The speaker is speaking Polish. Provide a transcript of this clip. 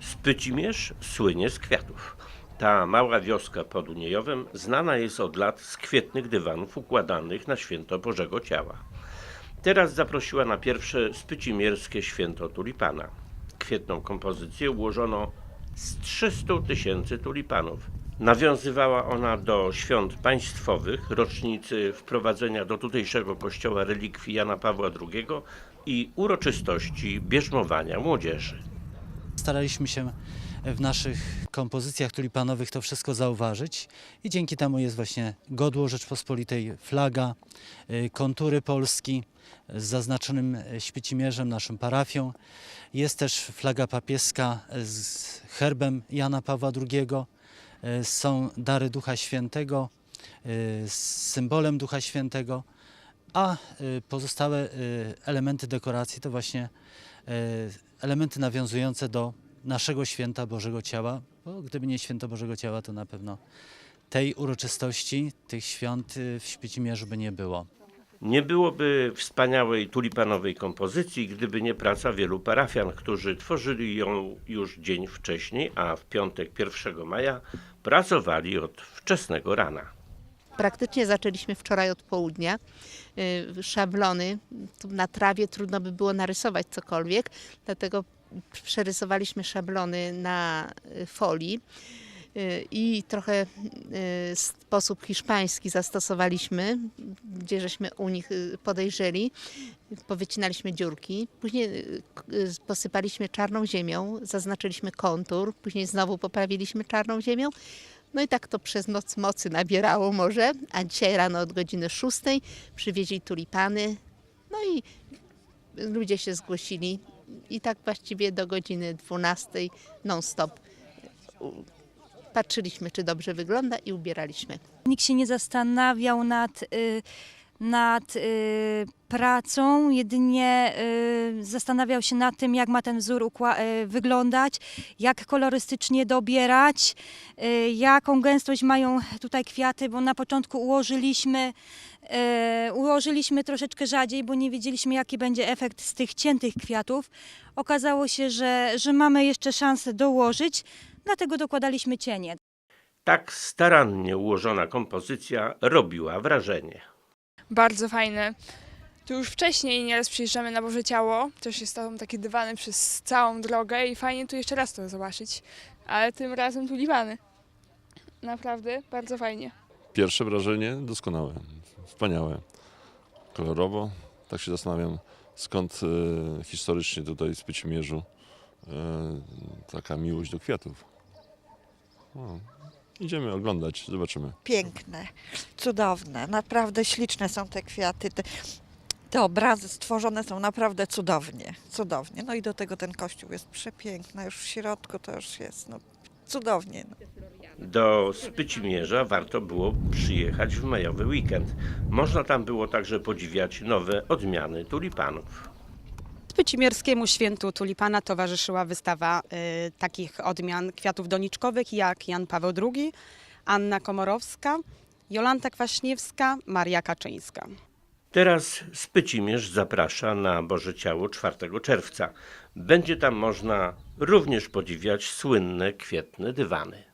Spycimierz słynie z kwiatów. Ta mała wioska pod Uniejowem znana jest od lat z kwietnych dywanów układanych na święto Bożego Ciała. Teraz zaprosiła na pierwsze spycimierskie święto tulipana. Kwietną kompozycję ułożono z 300 tysięcy tulipanów. Nawiązywała ona do świąt państwowych, rocznicy wprowadzenia do tutejszego kościoła relikwii Jana Pawła II i uroczystości bierzmowania młodzieży. Staraliśmy się w naszych kompozycjach tulipanowych to wszystko zauważyć i dzięki temu jest właśnie godło Rzeczpospolitej, flaga, y, kontury Polski z zaznaczonym y, świecimierzem, naszą parafią. Jest też flaga papieska z herbem Jana Pawła II. Y, Są dary Ducha Świętego z symbolem Ducha Świętego, a y, pozostałe y, elementy dekoracji to właśnie y, elementy nawiązujące do naszego święta Bożego Ciała, bo gdyby nie święto Bożego Ciała, to na pewno tej uroczystości, tych świąt w Świecimierzu by nie było. Nie byłoby wspaniałej tulipanowej kompozycji, gdyby nie praca wielu parafian, którzy tworzyli ją już dzień wcześniej, a w piątek 1 maja pracowali od wczesnego rana. Praktycznie zaczęliśmy wczoraj od południa. Y, Szablony, tu na trawie trudno by było narysować cokolwiek, dlatego przerysowaliśmy szablony na y, folii y, i trochę sposób hiszpański zastosowaliśmy, gdzie żeśmy u nich podejrzeli. Powycinaliśmy dziurki, później posypaliśmy czarną ziemią, zaznaczyliśmy kontur, później znowu poprawiliśmy czarną ziemią. No i tak to przez noc mocy nabierało może, a dzisiaj rano od godziny 6 przywieźli tulipany. No i ludzie się zgłosili i tak właściwie do godziny 12 non-stop patrzyliśmy, czy dobrze wygląda i ubieraliśmy. Nikt się nie zastanawiał nad, y, nad y, pracą, jedynie y, zastanawiał się nad tym, jak ma ten wzór y, wyglądać, jak kolorystycznie dobierać, y, jaką gęstość mają tutaj kwiaty, bo na początku ułożyliśmy, y, ułożyliśmy troszeczkę rzadziej, bo nie wiedzieliśmy, jaki będzie efekt z tych ciętych kwiatów. Okazało się, że, że mamy jeszcze szansę dołożyć, dlatego dokładaliśmy cienie. Tak starannie ułożona kompozycja robiła wrażenie. bardzo fajne. Tu już wcześniej nieraz przyjeżdżamy na Boże Ciało, też jest tam takie dywany przez całą drogę i fajnie tu jeszcze raz to zobaczyć. Ale tym razem tulipany. Naprawdę bardzo fajnie. Pierwsze wrażenie doskonałe, wspaniałe. Kolorowo, tak się zastanawiam, skąd e, historycznie tutaj w Spycimierzu e, taka miłość do kwiatów. No, idziemy oglądać, zobaczymy. piękne, cudowne, naprawdę śliczne są te kwiaty. Te, te obrazy stworzone są naprawdę cudownie, cudownie. No i do tego ten kościół jest przepiękny, już w środku to już jest no, cudownie. No. Do Spycimierza warto było przyjechać w majowy weekend. Można tam było także podziwiać nowe odmiany tulipanów. Spycimierskiemu świętu tulipana towarzyszyła wystawa y, takich odmian kwiatów doniczkowych jak Jan Paweł II, Anna Komorowska, Jolanta Kwaśniewska, Maria Kaczyńska. Teraz Spycimierz zaprasza na Boże Ciało 4 czerwca. Będzie tam można również podziwiać słynne kwietne dywany.